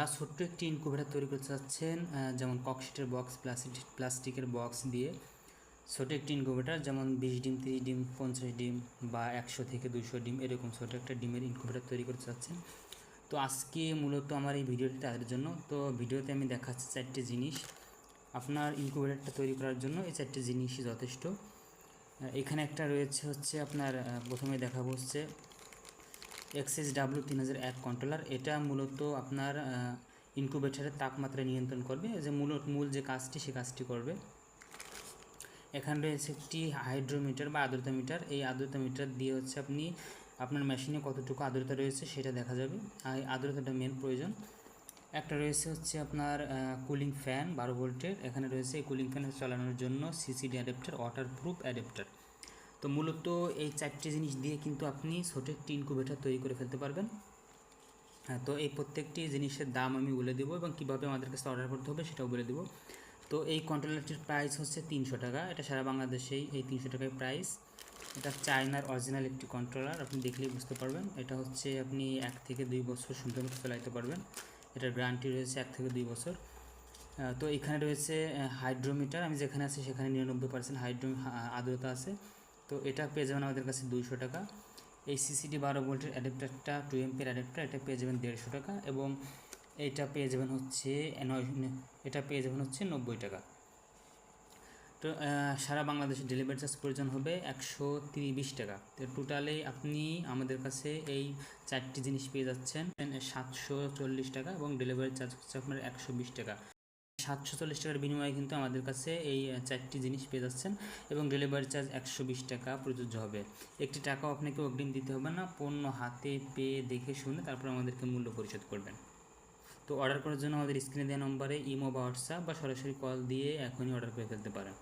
যারা ছোট্ট একটি ইনকুবেটার তৈরি করতে চাচ্ছেন যেমন ককশিটের বক্স প্লাস্টিক প্লাস্টিকের বক্স দিয়ে। ছোট একটি ইনকুবেটার যেমন বিশ ডিম, তিরিশ ডিম, পঞ্চাশ ডিম বা একশো থেকে দুশো ডিম, এরকম ছোট একটা ডিমের ইনকুবেটার তৈরি করতে চাচ্ছেন। তো আজকে মূলত আমার এই ভিডিওটি তাদের জন্য। তো ভিডিওতে আমি দেখাচ্ছি চারটে জিনিস। আপনার ইনকুবেটারটা তৈরি করার জন্য এই চারটে জিনিসই যথেষ্ট। এখানে একটা রয়েছে হচ্ছে আপনার প্রথমে দেখাবো হচ্ছে এক্সএস ডাব্লিউ তিন হাজার এক কন্ট্রোলার এটা মূলত আপনার ইনকুবেটারের তাপমাত্রা নিয়ন্ত্রণ করবে। যে মূল মূল যে কাজটি, সে কাজটি করবে। এখানে রয়েছে একটি হাইড্রোমিটার বা আর্দ্রতা মিটার এই আর্দ্রতা মিটার দিয়ে হচ্ছে আপনি আপনার মেশিনে কতটুকু আর্দ্রতা রয়েছে সেটা দেখা যাবে। আর এই আর্দ্রতাটা মেন প্রয়োজন। একটা রয়েছে হচ্ছে আপনার কুলিং ফ্যান বারো ভোল্টের। এখানে রয়েছে এই কুলিং ফ্যান চালানোর জন্য CCD adapter waterproof adapter তো মূলত এই চারটি জিনিস দিয়ে কিন্তু আপনি ছোট একটি ইনকুবেটার তৈরি করে ফেলতে পারবেন। হ্যাঁ তো এই প্রত্যেকটি জিনিসের দাম আমি বলে দেবো এবং কীভাবে আমাদের কাছে অর্ডার করতে হবে সেটাও বলে দেবো। তো এই কন্ট্রোলারটির প্রাইস হচ্ছে তিনশো টাকা। এটা সারা বাংলাদেশেই এই তিনশো টাকায় প্রাইস এটা চায়নার অরিজিনাল একটি কন্ট্রোলার আপনি দেখলেই বুঝতে পারবেন। এটা হচ্ছে আপনি এক থেকে দুই বছর সুন্দর মতো চালাইতে পারবেন। এটার গ্যারান্টি রয়েছে এক থেকে দুই বছর। তো এখানে রয়েছে হাইড্রোমিটার আমি যেখানে আছি সেখানে নিরানব্বই পার্সেন্ট হাইড্রো আর্দ্রতা আছে। তো এটা পেয়ে যাবেন আমাদের কাছে দুইশো টাকা। এই সিসিডি বারো ভোল্টের অ্যাডাপ্টারটা টু এমপির অ্যাডাপ্টার, এটা পেয়ে যাবেন দেড়শো টাকা এবং এটা পেয়ে যাবেন হচ্ছে এটা পেয়ে যাবেন হচ্ছে নব্বই টাকা। তো সারা বাংলাদেশে ডেলিভারি চার্জ প্রয়োজন হবে একশো তিরিশ টাকা। তো টোটালি আপনি আমাদের কাছে এই চারটি জিনিস পেয়ে যাচ্ছেন, সাতশো চল্লিশ টাকা এবং ডেলিভারি চার্জ হচ্ছে আপনার একশো বিশ টাকা। সাতশো চল্লিশ টাকার বিনিময়ে কিন্তু আমাদের কাছে এই চারটি জিনিস পেয়ে যাচ্ছেন এবং ডেলিভারি চার্জ একশো বিশ টাকা প্রযোজ্য হবে। একটি টাকাও আপনাকে অগ্রিম দিতে হবে না, পণ্য হাতে পেয়ে দেখে শুনে তারপর আমাদেরকে মূল্য পরিশোধ করবেন। তো অর্ডার করার জন্য আমাদের স্ক্রিনে দেওয়া নম্বরে ইমো বা হোয়াটসঅ্যাপ বা সরাসরি কল দিয়ে এখনই অর্ডার করে ফেলতে পারেন।